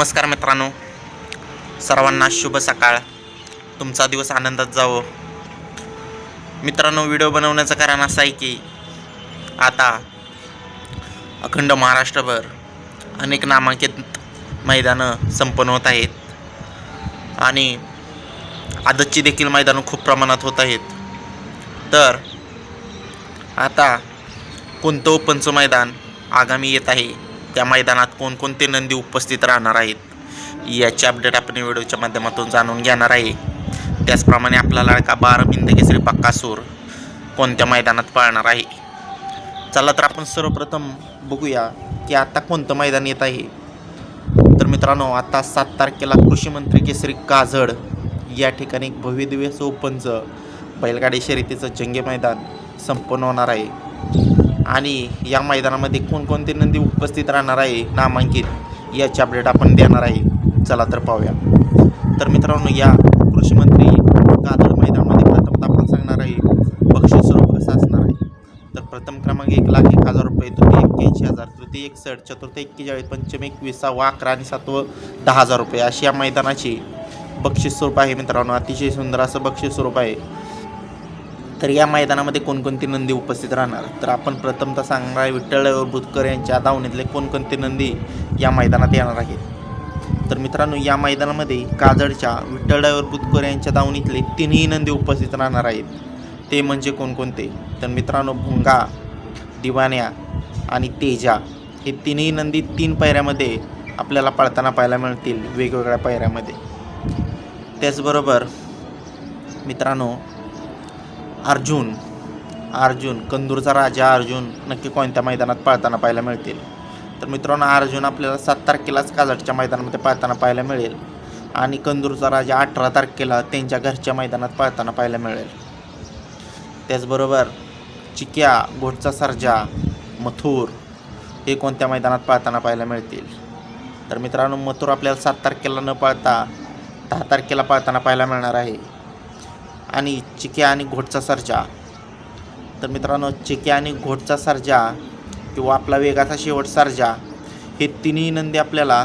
नमस्कार मित्रांनो. सर्वांना शुभ सकाळ. तुमचा दिवस आनंदात जावो. मित्रांनो व्हिडिओ बनवण्याचं कारण असं आहे की आता अखंड महाराष्ट्रभर अनेक नामांकित मैदानं संपन्न होत आहेत. आणि आदतची देखील मैदानं खूप प्रमाणात होत आहेत. तर आता कोणतं ओपनचं मैदान आगामी येत आहे? त्या मैदानात कोणकोणते नंदी उपस्थित राहणार आहेत याचे अपडेट आपण व्हिडिओच्या माध्यमातून जाणून घेणार आहे. त्याचप्रमाणे आपला लाडका बारा बिंद केसरी बक्कासूर कोणत्या मैदानात पाळणार आहे? चला तर आपण सर्वप्रथम बघूया की आता कोणतं मैदान येत आहे. तर मित्रांनो आता सात तारखेला कृषी मंत्री केसरी काजड या ठिकाणी भव्यदिव्य सोपंच बैलगाडी शर्यतीचं जंगे मैदान संपन्न होणार आहे. आणि या मैदानामध्ये कोणकोणते नंदी उपस्थित राहणार आहे नामांकित याची अपडेट आपण देणार आहे. चला तर पाहूया. तर मित्रांनो या कृषी मंत्री कादळ मैदानामध्ये प्रथम आपण सांगणार आहे बक्षीस स्वरूप कसं असणार आहे? तर प्रथम क्रमांक एक लाख एक हजार रुपये तृतीय एक्क्याऐंशी हजार तृतीय एकसष्ट चतुर्थ एक्केचाळीस पंचम एकविसावा अकरा आणि सातवं दहा हजार रुपये. अशी या मैदानाची बक्षीस स्वरूप आहे मित्रांनो. अतिशय सुंदर असं बक्षीस स्वरूप आहे. तर या मैदानामध्ये कोणकोणती नंदी उपस्थित राहणार? तर आपण प्रथमतः सांगणार आहे विठ्ठल बुतकर यांच्या दावणीतले कोणकोणते नंदी या मैदानात येणार आहेत. तर मित्रांनो या मैदानामध्ये काजडच्या विठ्ठल बुतकर यांच्या दावणीतले तिन्ही नंदी उपस्थित राहणार आहेत. ते म्हणजे कोणकोणते? तर मित्रांनो भुंगा दिवाण्या आणि तेजा हे तिन्ही नंदी तीन पायऱ्यामध्ये आपल्याला पळताना पाहायला मिळतील वेगवेगळ्या पायऱ्यामध्ये. त्याचबरोबर मित्रांनो अर्जुन अर्जुन कंदूरचा राजा अर्जुन नक्की कोणत्या मैदानात पळताना पाहायला मिळतील? तर मित्रांनो अर्जुन आपल्याला सात तारखेलाच काजटच्या मैदानामध्ये पळताना पाहायला मिळेल. आणि कंदूरचा राजा अठरा तारखेला त्यांच्या घरच्या मैदानात पळताना पाहायला मिळेल. त्याचबरोबर चिक्या घोटचा सर्जा मथुर हे कोणत्या मैदानात पळताना पाहायला मिळतील? तर मित्रांनो मथुर आपल्याला सात तारखेला न पळता दहा तारखेला पळताना पाहायला मिळणार आहे. आणि चिक्या आणि घोटचा सर्जा. तर मित्रांनो चिक्या आणि घोटचा सर्जा किंवा आपला वेगाचा शेवट सर्जा हे तिन्ही नंदी आपल्याला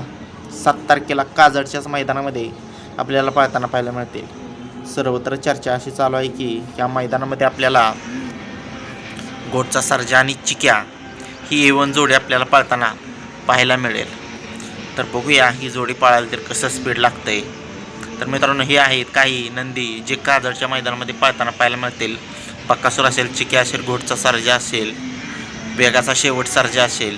सात तारखेला काजडच्याच मैदानामध्ये आपल्याला पाळताना पाहायला मिळतील. सर्वत्र चर्चा अशी चालू आहे की या मैदानामध्ये आपल्याला घोटचा सर्जा आणि चिक्या ही एवन जोडी आपल्याला पाळताना पाहायला मिळेल. तर बघूया ही जोडी पाळायला तर कसं स्पीड लागतं आहे तर मित्रांनो हे आहेत काही नंदी जे काजळच्या मैदानामध्ये पाळताना पाहायला मिळतील. पक्कासूर असेल चिक्या असेल घोटचा सर्जा असेल वेगाचा शेवट सर्जा असेल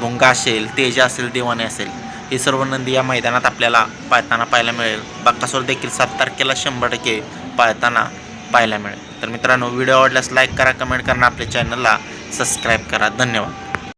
भुंगा असेल तेजा असेल देवाने असेल. हे सर्व नंदी या मैदानात आपल्याला पाळताना पाहायला मिळेल. बक्कासूर देखील सात तारखेला शंभर टक्के पाळताना पाहायला मिळेल. तर मित्रांनो व्हिडिओ आवडल्यास लाईक करा कमेंट करा आपल्या चॅनलला सबस्क्राईब करा. धन्यवाद.